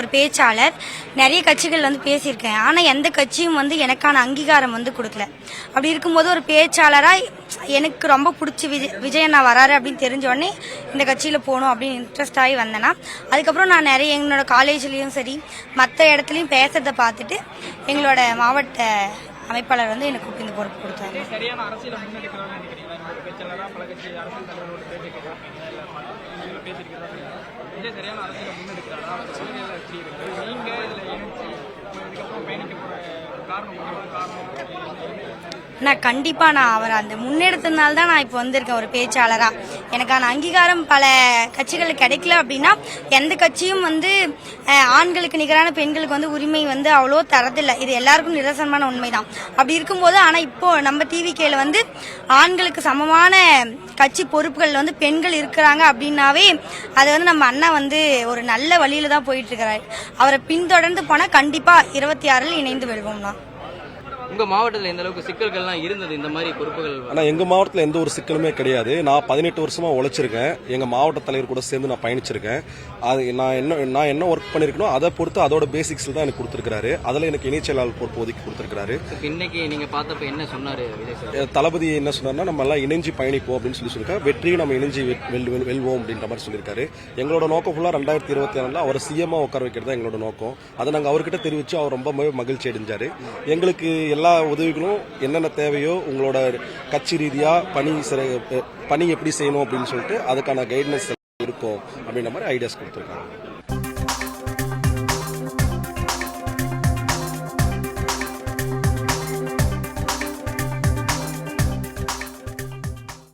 ஒரு பேச்சாளர். நிறைய கட்சிகள் வந்து பேசியிருக்கேன். ஆனால் எந்த கட்சியும் வந்து எனக்கான அங்கீகாரம் வந்து கொடுக்கல. அப்படி இருக்கும்போது ஒரு பேச்சாளராக எனக்கு ரொம்ப பிடிச்சி விஜய் விஜய் அண்ணா வராரு அப்படின்னு தெரிஞ்ச உடனே இந்த கட்சியில் போகணும் அப்படின்னு இன்ட்ரெஸ்ட் ஆகி வந்தேன்னா அதுக்கப்புறம் நான் நிறைய எங்களோட காலேஜ்லேயும் சரி மற்ற இடத்துலையும் பேசுறதை பார்த்துட்டு எங்களோட மாவட்ட அமைப்பாளர் வந்து எனக்கு இந்த பொறுப்பு கொடுத்தாங்க சரியான அரசியல் தலைவரோட சரியான நீங்க இதுல இணைச்சு இதுக்கப்புறம் பயணிக்க போற காரணம் காரணம். நான் கண்டிப்பாக நான் அவர் அந்த முன்னெடுத்ததுனால தான் நான் இப்போ வந்திருக்கேன் ஒரு பேச்சாளராக எனக்கான அங்கீகாரம் பல கட்சிகளுக்கு கிடைக்கல அப்படின்னா எந்த கட்சியும் வந்து ஆண்களுக்கு நிகரான பெண்களுக்கு வந்து உரிமை வந்து அவ்வளோ தரதில்லை. இது எல்லாருக்கும் நிதர்சனமான உண்மைதான். அப்படி இருக்கும்போது ஆனால் இப்போது நம்ம டிவிகேல வந்து ஆண்களுக்கு சமமான கட்சி பொறுப்புகள் வந்து பெண்கள் இருக்கிறாங்க அப்படின்னாவே அது வந்து நம்ம அண்ணா வந்து ஒரு நல்ல வழியில தான் போயிட்டு இருக்கிறாரு அவரை பின்தொடர்ந்து போனால் கண்டிப்பாக இருபத்தி ஆறில் இணைந்து வெல்வோம் தான் உங்க மாவட்டத்தில் எந்த அளவுக்கு சிக்கல்கள்லாம் இருந்தது? இந்த மாதிரி பொறுப்புகள் ஆனால் எங்கள் மாவட்டத்தில் எந்த ஒரு சிக்கலுமே கிடையாது. நான் பதினெட்டு வருஷமா உழைச்சிருக்கேன். எங்கள் மாவட்ட தலைவர் கூட சேர்ந்து நான் பயணிச்சிருக்கேன். அது நான் என்ன நான் என்ன ஒர்க் பண்ணியிருக்கனோ அதை பொறுத்து அதோட பேசிக்ஸில் தான் எனக்கு கொடுத்துருக்காரு அதில் எனக்கு இணைச் செயலாளர் பொறுப்பு ஒதுக்கி கொடுத்துருக்காரு இன்னைக்கு நீங்க பார்த்தப்ப என்ன சொன்னாரு தளபதி என்ன சொன்னார்னா நம்ம எல்லாம் இணைஞ்சு பயணிப்போம் அப்படின்னு சொல்லி சொல்லியிருக்காரு. வெற்றியை நம்ம இணைஞ்சு வெல்வோம் அப்படின்ற மாதிரி சொல்லியிருக்காரு. எங்களோட நோக்கம் ஃபுல்லாக ரெண்டாயிரத்தி இருபத்தி ஆறில் அவர் சிஎம்மா உட்கார வைக்கிறது தான் எங்களோட நோக்கம். அதை நாங்கள் அவர்கிட்ட தெரிவித்து அவர் ரொம்ப மகிழ்ச்சி அடைஞ்சாரு. எங்களுக்கு எல்லா உதவிகளும் என்னென்ன தேவையோ உங்களோட கட்சி ரீதியாக பணி சிற- பணி எப்படி செய்யணும் அப்படின்னு சொல்லிட்டு அதுக்கான கைட்னஸ் இருக்கும் அப்படின்ற மாதிரி ஐடியாஸ் கொடுத்துருக்காங்க.